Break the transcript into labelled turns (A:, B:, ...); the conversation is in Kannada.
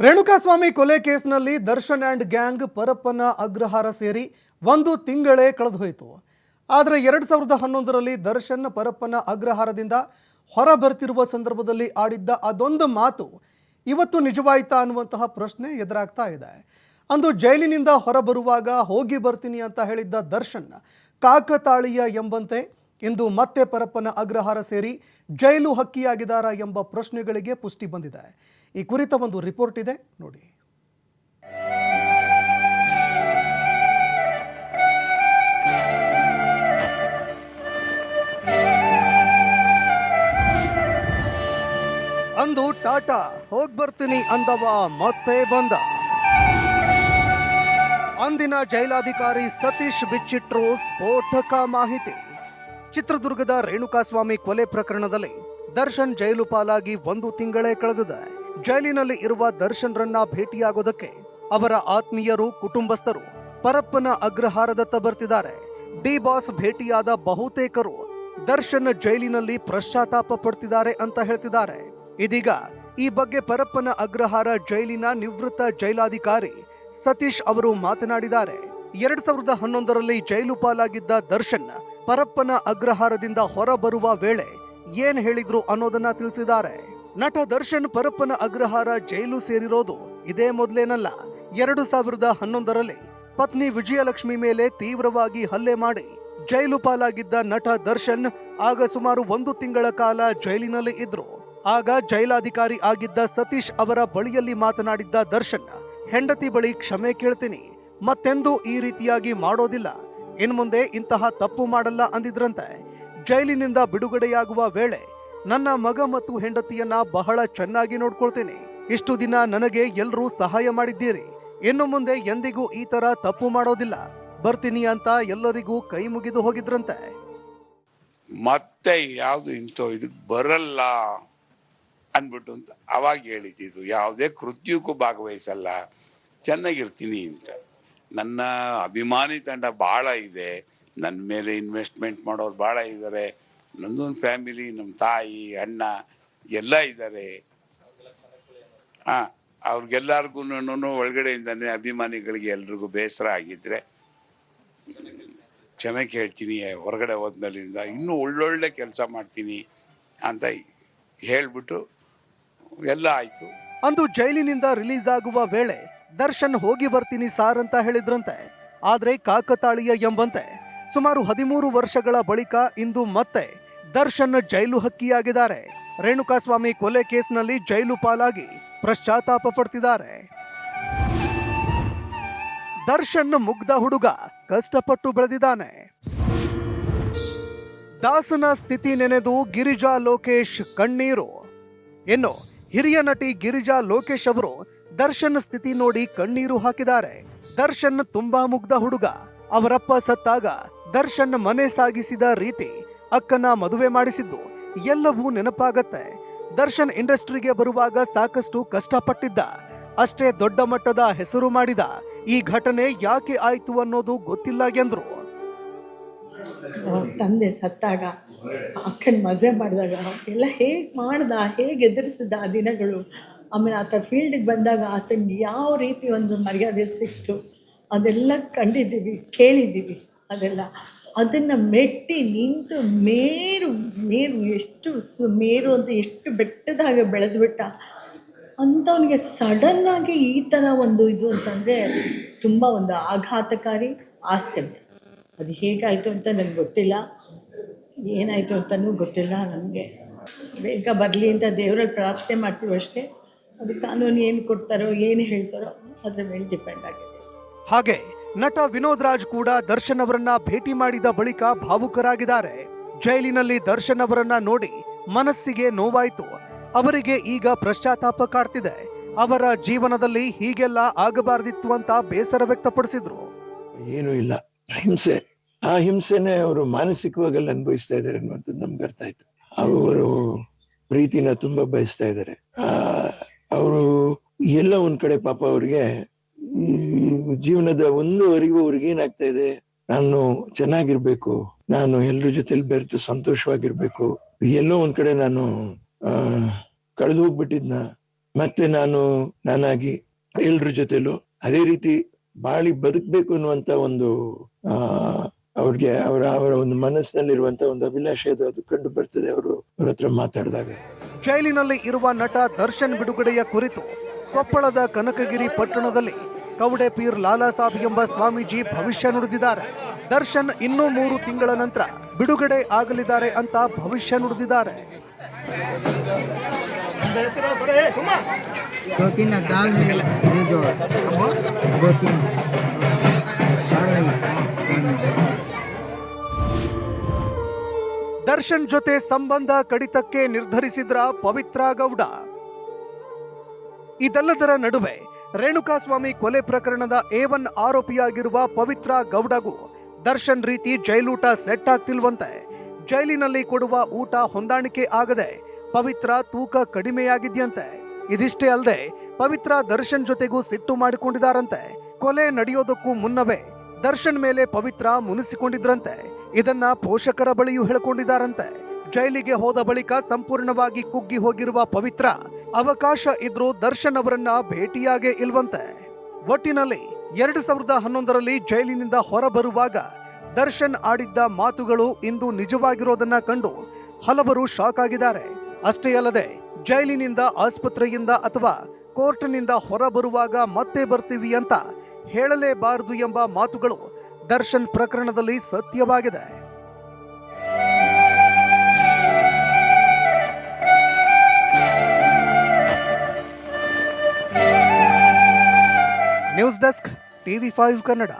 A: ರೇಣುಕಾಸ್ವಾಮಿ ಕೊಲೆ ಕೇಸ್ನಲ್ಲಿ ದರ್ಶನ್ ಆ್ಯಂಡ್ ಗ್ಯಾಂಗ್ ಪರಪ್ಪನ ಅಗ್ರಹಾರ ಸೇರಿ ಒಂದು ತಿಂಗಳೇ ಕಳೆದುಹೋಯಿತು. ಆದರೆ ಎರಡು ಸಾವಿರದ ಹನ್ನೊಂದರಲ್ಲಿ ದರ್ಶನ್ ಪರಪ್ಪನ ಅಗ್ರಹಾರದಿಂದ ಹೊರ ಬರ್ತಿರುವ ಸಂದರ್ಭದಲ್ಲಿ ಆಡಿದ್ದ ಅದೊಂದು ಮಾತು ಇವತ್ತು ನಿಜವಾಯಿತಾ ಅನ್ನುವಂತಹ ಪ್ರಶ್ನೆ ಎದುರಾಗ್ತಾ ಇದೆ. ಅಂದು ಜೈಲಿನಿಂದ ಹೊರಬರುವಾಗ ಹೋಗಿ ಬರ್ತೀನಿ ಅಂತ ಹೇಳಿದ್ದ ದರ್ಶನ್ ಕಾಕತಾಳೀಯ ಎಂಬಂತೆ ಇಂದು ಮತ್ತೆ ಪರಪ್ಪನ ಅಗ್ರಹಾರ ಸೇರಿ ಜೈಲು ಹಕ್ಕಿಯಾಗಿದ್ದಾರಾ ಎಂಬ ಪ್ರಶ್ನೆಗಳಿಗೆ ಪುಷ್ಟಿ ಬಂದಿದೆ. ಈ ಕುರಿತ ಒಂದು ರಿಪೋರ್ಟ್ ಇದೆ, ನೋಡಿ. ಅಂದು ಟಾಟಾ, ಹೋಗ್ ಬರ್ತೀನಿ ಅಂದವ, ಮತ್ತೆ ಬಂದ. ಅಂದಿನ ಜೈಲಾಧಿಕಾರಿ ಸತೀಶ್ ಬಿಚ್ಚಿಟ್ರು ಸ್ಫೋಟಕ ಮಾಹಿತಿ. ಚಿತ್ರದುರ್ಗದ ರೇಣುಕಾಸ್ವಾಮಿ ಕೊಲೆ ಪ್ರಕರಣದಲ್ಲಿ ದರ್ಶನ್ ಜೈಲು ಪಾಲಾಗಿ ಒಂದು ತಿಂಗಳೇ ಕಳೆದಿದೆ. ಜೈಲಿನಲ್ಲಿ ಇರುವ ದರ್ಶನ್ರನ್ನ ಭೇಟಿಯಾಗೋದಕ್ಕೆ ಅವರ ಆತ್ಮೀಯರು, ಕುಟುಂಬಸ್ಥರು ಪರಪ್ಪನ ಅಗ್ರಹಾರದತ್ತ ಬರ್ತಿದ್ದಾರೆ. ಡಿ ಬಾಸ್ ಭೇಟಿಯಾದ ಬಹುತೇಕರು ದರ್ಶನ್ ಜೈಲಿನಲ್ಲಿ ಪಶ್ಚಾತ್ತಾಪ ಪಡ್ತಿದ್ದಾರೆ ಅಂತ ಹೇಳ್ತಿದ್ದಾರೆ. ಇದೀಗ ಈ ಬಗ್ಗೆ ಪರಪ್ಪನ ಅಗ್ರಹಾರ ಜೈಲಿನ ನಿವೃತ್ತ ಜೈಲಾಧಿಕಾರಿ ಸತೀಶ್ ಅವರು ಮಾತನಾಡಿದ್ದಾರೆ. ಎರಡ್ ಸಾವಿರದ ಹನ್ನೊಂದರಲ್ಲಿ ಜೈಲು ಪಾಲಾಗಿದ್ದ ದರ್ಶನ್ ಪರಪ್ಪನ ಅಗ್ರಹಾರದಿಂದ ಹೊರಬರುವ ವೇಳೆ ಏನ್ ಹೇಳಿದ್ರು ಅನ್ನೋದನ್ನ ತಿಳಿಸಿದ್ದಾರೆ. ನಟ ದರ್ಶನ್ ಪರಪ್ಪನ ಅಗ್ರಹಾರ ಜೈಲು ಸೇರಿರೋದು ಇದೇ ಮೊದಲೇನಲ್ಲ, ಎರಡು ಸಾವಿರದ ಹನ್ನೊಂದರಲ್ಲಿ ಪತ್ನಿ ವಿಜಯಲಕ್ಷ್ಮಿ ಮೇಲೆ ತೀವ್ರವಾಗಿ ಹಲ್ಲೆ ಮಾಡಿ ಜೈಲು ಪಾಲಾಗಿದ್ದ ನಟ ದರ್ಶನ್ ಆಗ ಸುಮಾರು ಒಂದು ತಿಂಗಳ ಕಾಲ ಜೈಲಿನಲ್ಲಿ ಇದ್ರು. ಆಗ ಜೈಲಾಧಿಕಾರಿ ಆಗಿದ್ದ ಸತೀಶ್ ಅವರ ಬಳಿಯಲ್ಲಿ ಮಾತನಾಡಿದ್ದ ದರ್ಶನ್, ಹೆಂಡತಿ ಬಳಿ ಕ್ಷಮೆ ಕೇಳ್ತೀನಿ, ಮತ್ತೆಂದೂ ಈ ರೀತಿಯಾಗಿ ಮಾಡೋದಿಲ್ಲ. ಇನ್ ಮುಂದೆ ಇಂತಹ ತಪ್ಪು ಮಾಡಲ್ಲ ಅಂದಿದ್ರಂತೆ. ಜೈಲಿನಿಂದ ಬಿಡುಗಡೆಯಾಗುವ ವೇಳೆ ನನ್ನ ಮಗ ಮತ್ತು ಹೆಂಡತಿಯನ್ನ ಬಹಳ ಚೆನ್ನಾಗಿ ನೋಡ್ಕೊಳ್ತೀನಿ. ಇಷ್ಟು ದಿನ ನನಗೆ ಎಲ್ಲರೂ ಸಹಾಯ ಮಾಡಿದ್ದೀರಿ. ಇನ್ನು ಮುಂದೆ ಎಂದಿಗೂ ಈ ತರ ತಪ್ಪು ಮಾಡೋದಿಲ್ಲ. ಬರ್ತೀನಿ ಅಂತ ಎಲ್ಲರಿಗೂ ಕೈ ಮುಗಿದು ಹೋಗಿದ್ರಂತೆ.
B: ಮತ್ತೆ ಯಾವುದು ಇಂಥ ಇದಕ್ಕೆ ಬರಲ್ಲ ಅಂದ್ಬಿಟ್ಟು ಅಂತ ಅವಾಗ ಹೇಳಿದ್ದು. ಯಾವುದೇ ಕೃತ್ಯಕ್ಕೂ ಭಾಗವಹಿಸಲ್ಲ. ಚೆನ್ನಾಗಿರ್ತೀನಿ ಅಂತ. ನನ್ನ ಅಭಿಮಾನಿ ತಂಡ ಭಾಳ ಇದೆ. ನನ್ನ ಮೇಲೆ ಇನ್ವೆಸ್ಟ್ಮೆಂಟ್ ಮಾಡೋರು ಭಾಳ ಇದ್ದಾರೆ ನಂದೊಂದು ಫ್ಯಾಮಿಲಿ ನಮ್ಮ ತಾಯಿ, ಅಣ್ಣ ಎಲ್ಲ ಇದ್ದಾರೆ ಹಾಂ ಅವ್ರಿಗೆಲ್ಲರಿಗೂ ಒಳಗಡೆಯಿಂದನೇ ಅಭಿಮಾನಿಗಳಿಗೆ ಎಲ್ರಿಗೂ ಬೇಸರ ಆಗಿದ್ರೆ ಕ್ಷಮೆ ಕೇಳ್ತೀನಿ, ಹೊರಗಡೆ ಹೋದ್ಮೇಲಿಂದ ಇನ್ನೂ ಒಳ್ಳೊಳ್ಳೆ ಕೆಲಸ ಮಾಡ್ತೀನಿ ಅಂತ ಹೇಳ್ಬಿಟ್ಟು ಎಲ್ಲ ಆಯಿತು.
A: ಅಂದು ಜೈಲಿನಿಂದ ರಿಲೀಸ್ ಆಗುವ ವೇಳೆ ದರ್ಶನ್ ಹೋಗಿ ಬರ್ತೀನಿ ಸಾರ್ ಅಂತ ಹೇಳಿದ್ರಂತೆ. ಆದ್ರೆ ಕಾಕತಾಳೀಯ ಎಂಬಂತೆ. ಸುಮಾರು ಹದಿಮೂರು ವರ್ಷಗಳ ಬಳಿಕ ಇಂದು ಮತ್ತೆ ದರ್ಶನ್ ಜೈಲು ಹಕ್ಕಿಯಾಗಿದ್ದಾರೆ. ರೇಣುಕಾಸ್ವಾಮಿ ಕೊಲೆ ಕೇಸ್ನಲ್ಲಿ ಜೈಲು ಪಾಲಾಗಿ ಪಶ್ಚಾತ್ತಾಪ ಪಡ್ತಿದ್ದಾರೆ. ದರ್ಶನ್ ಮುಗ್ಧ ಹುಡುಗ ಕಷ್ಟಪಟ್ಟು ಬೆಳೆದಿದ್ದಾನೆ. ದಾಸನ ಸ್ಥಿತಿ ನೆನೆದು ಗಿರಿಜಾ ಲೋಕೇಶ್ ಕಣ್ಣೀರು. ಇನ್ನು ಹಿರಿಯ ನಟಿ ಗಿರಿಜಾ ಲೋಕೇಶ್ ಅವರು ದರ್ಶನ್ ಸ್ಥಿತಿ ನೋಡಿ ಕಣ್ಣೀರು ಹಾಕಿದ್ದಾರೆ. ದರ್ಶನ್ ತುಂಬಾ ಮುಗ್ಧ ಹುಡುಗ. ಅವರಪ್ಪ ಸತ್ತಾಗ ದರ್ಶನ್ ಮನೆ ಸಾಗಿಸಿದ ರೀತಿ ಅಕ್ಕನ ಮದುವೆ ಮಾಡಿಸಿದ್ದು ಎಲ್ಲವೂ ನೆನಪಾಗತ್ತೆ. ದರ್ಶನ್ ಇಂಡಸ್ಟ್ರಿಗೆ ಬರುವಾಗ ಸಾಕಷ್ಟು ಕಷ್ಟಪಟ್ಟಿದ್ದ. ಅಷ್ಟೇ ದೊಡ್ಡ ಮಟ್ಟದ ಹೆಸರು ಮಾಡಿದ. ಈ ಘಟನೆ ಯಾಕೆ ಆಯ್ತು ಅನ್ನೋದು ಗೊತ್ತಿಲ್ಲ ಎಂದ್ರು.
C: ತಂದೆ ಸತ್ತಾಗ ಅಕ್ಕನ ಮದುವೆ ಮಾಡಿದಾಗ ಎಲ್ಲ ಹೇಗೆ ಮಾಡ್ದ, ಹೇಗೆ ಎದುರಿಸಿದ ದಿನಗಳು. ಆಮೇಲೆ ಆತ ಫೀಲ್ಡಿಗೆ ಬಂದಾಗ ಆತನಿಗೆ ಯಾವ ರೀತಿ ಒಂದು ಮರ್ಯಾದೆ ಸಿಕ್ತು, ಅದೆಲ್ಲ ಕಂಡಿದ್ದೀವಿ, ಕೇಳಿದ್ದೀವಿ ಅದೆಲ್ಲ. ಅದನ್ನು ಮೆಟ್ಟಿ ನಿಂತು ಮೇರು ಮೇರು ಎಷ್ಟು ಸು, ಮೇರು ಅಂತ ಎಷ್ಟು ಬೆಟ್ಟದ ಬೆಟ್ಟದಾಗ ಬೆಳೆದ್ಬಿಟ್ಟ ಅಂಥವನಿಗೆ ಸಡನ್ನಾಗಿ ಈ ಥರ ಒಂದು ಇದು ಅಂತಂದರೆ ತುಂಬ ಒಂದು ಆಘಾತಕಾರಿ ಆಸೆ ಅದು ಹೇಗಾಯಿತು ಅಂತ ನನಗೆ ಗೊತ್ತಿಲ್ಲ. ಏನಾಯಿತು ಅಂತಲೂ ಗೊತ್ತಿಲ್ಲ ನನಗೆ. ಬೇಗ ಬರಲಿ ಅಂತ ದೇವರಲ್ಲಿ ಪ್ರಾರ್ಥನೆ ಮಾಡ್ತೀವಿ ಅಷ್ಟೇ. ಅದು ಕಾನೂನು ಏನು ಕೊಡ್ತಾರೋ ಏನು ಹೇಳ್ತಾರೋ ಅದರ ಮೇಲೆ ಡಿಪೆಂಡ್ ಆಗಿದೆ.
A: ಹಾಗೆ ನಟ ವಿನೋದ್ ರಾಜ್ ಕೂಡ ದರ್ಶನ್ ಅವರನ್ನ ಭೇಟಿ ಮಾಡಿದ ಬಳಿಕ ಭಾವುಕರಾಗಿದ್ದಾರೆ. ಜೈಲಿನಲ್ಲಿ ದರ್ಶನ್ ಅವರನ್ನ ನೋಡಿ ಮನಸ್ಸಿಗೆ ನೋವಾಯಿತು. ಅವರಿಗೆ ಈಗ ಪಶ್ಚಾತ್ತಾಪ ಕಾಡ್ತಿದೆ. ಅವರ ಜೀವನದಲ್ಲಿ ಹೀಗೆಲ್ಲ ಆಗಬಾರ್ದಿತ್ತು ಅಂತ ಬೇಸರ ವ್ಯಕ್ತಪಡಿಸಿದ್ರು.
D: ಏನೂ ಇಲ್ಲ. ಹಿಂಸೆ ಆ ಹಿಂಸೆನೆ ಅವರು ಮಾನಸಿಕವಾಗೆಲ್ಲ ಅನುಭವಿಸ್ತಾ ಇದ್ದಾರೆ ಅನ್ನುವಂಥದ್ದು ನಮ್ಗೆ ಅರ್ಥ ಆಯ್ತು. ಅವರು ಪ್ರೀತಿನ ತುಂಬಾ ಬಯಸ್ತಾ ಇದ್ದಾರೆ. ಆ ಅವರು ಎಲ್ಲ ಒಂದ್ ಕಡೆ ಪಾಪ ಅವ್ರಿಗೆ ಜೀವನದ ಜೀವನದ ಅರಿವು ಅವ್ರಿಗೆ ಏನಾಗ್ತಾ ಇದೆ, ನಾನು ಚೆನ್ನಾಗಿರ್ಬೇಕು, ನಾನು ಎಲ್ರ ಜೊತೆಲಿ ಬೆರೆತು ಸಂತೋಷವಾಗಿರ್ಬೇಕು, ಎಲ್ಲೋ ಒಂದ್ ಕಡೆ ನಾನು, ಆ ಕಳೆದು ಹೋಗ್ಬಿಟ್ಟಿದ್ನ ಮತ್ತೆ ನಾನು, ನಾನಾಗಿ ಎಲ್ರ ಜೊತೆಲೂ ಅದೇ ರೀತಿ ಬಾಳಿ ಬದುಕ್ಬೇಕು ಅನ್ನುವಂತ ಒಂದು, ಆ ಅವ್ರಿಗೆ ಅವರ ಅವರ ಒಂದು ಮನಸ್ಸಿನಲ್ಲಿರುವಂತ ಒಂದು ಅಭಿಲಾಷೆ ಅದು ಅದು ಕಂಡು ಬರ್ತದೆ ಅವರು ಅವ್ರ ಹತ್ರ ಮಾತಾಡಿದಾಗ
A: ಜೈಲಿನಲ್ಲಿ ಇರುವ ನಟ ದರ್ಶನ್ ಬಿಡುಗಡೆಯ ಕುರಿತು ಕೊಪ್ಪಳದ ಕನಕಗಿರಿ ಪಟ್ಟಣದಲ್ಲಿ ಕವಡೆ ಪೀರ್ ಲಾಲಾ ಸಾಬ್ ಎಂಬ ಸ್ವಾಮೀಜಿ ಭವಿಷ್ಯ ನುಡಿದಿದ್ದಾರೆ ದರ್ಶನ್ ಇನ್ನೂ ಮೂರು ತಿಂಗಳ ನಂತರ ಬಿಡುಗಡೆ ಆಗಲಿದ್ದಾರೆ ಅಂತ ಭವಿಷ್ಯ ನುಡಿದಿದ್ದಾರೆ
E: दो तीन
A: ದರ್ಶನ್ ಜೊತೆ ಸಂಬಂಧ ಕಡಿತಕ್ಕೆ ನಿರ್ಧರಿಸಿದ್ರ ಪವಿತ್ರ ಗೌಡ. ಇದೆಲ್ಲದರ ನಡುವೆ ರೇಣುಕಾಸ್ವಾಮಿ ಕೊಲೆ ಪ್ರಕರಣದ ಎ ಆರೋಪಿಯಾಗಿರುವ ಪವಿತ್ರ ಗೌಡಗೂ ದರ್ಶನ್ ರೀತಿ ಜೈಲೂಟ ಸೆಟ್ ಆಗ್ತಿಲ್ವಂತೆ. ಜೈಲಿನಲ್ಲಿ ಕೊಡುವ ಊಟ ಹೊಂದಾಣಿಕೆ ಆಗದೆ ಪವಿತ್ರ ತೂಕ ಕಡಿಮೆಯಾಗಿದ್ಯಂತೆ. ಇದಿಷ್ಟೇ ಅಲ್ಲದೆ ಪವಿತ್ರ ದರ್ಶನ್ ಜೊತೆಗೂ ಸಿಟ್ಟು ಮಾಡಿಕೊಂಡಿದಾರಂತೆ ಕೊಲೆ ನಡೆಯೋದಕ್ಕೂ ಮುನ್ನವೇ ದರ್ಶನ್ ಮೇಲೆ ಪವಿತ್ರ ಮುನಿಸಿಕೊಂಡಿದ್ರಂತೆ. ಇದನ್ನ ಪೋಷಕರ ಬಳಿಯೂ ಹೇಳಿಕೊಂಡಿದ್ದಾರಂತೆ. ಜೈಲಿಗೆ ಹೋದ ಬಳಿಕ ಸಂಪೂರ್ಣವಾಗಿ ಕುಗ್ಗಿ ಹೋಗಿರುವ ಪವಿತ್ರ ಅವಕಾಶ ಇದ್ರೂ ದರ್ಶನ್ ಅವರನ್ನ ಭೇಟಿಯಾಗೇ ಇಲ್ವಂತೆ. ಒಟ್ಟಿನಲ್ಲಿ ಎರಡು ಸಾವಿರದ ಹನ್ನೊಂದರಲ್ಲಿ ಜೈಲಿನಿಂದ ಹೊರಬರುವಾಗ ದರ್ಶನ್ ಆಡಿದ್ದ ಮಾತುಗಳು ಇಂದು ನಿಜವಾಗಿರೋದನ್ನ ಕಂಡು ಹಲವರು ಶಾಕ್ ಆಗಿದ್ದಾರೆ. ಅಷ್ಟೇ ಅಲ್ಲದೆ ಜೈಲಿನಿಂದ ಆಸ್ಪತ್ರೆಯಿಂದ ಅಥವಾ ಕೋರ್ಟ್ನಿಂದ ಹೊರಬರುವಾಗ ಮತ್ತೆ ಬರ್ತೀವಿ ಅಂತ ಹೇಳಲೇಬಾರದು ಎಂಬ ಮಾತುಗಳು ದರ್ಶನ್ ಪ್ರಕರಣದಲ್ಲಿ ಸತ್ಯವಾಗಿದೆ. News desk TV five Kannada.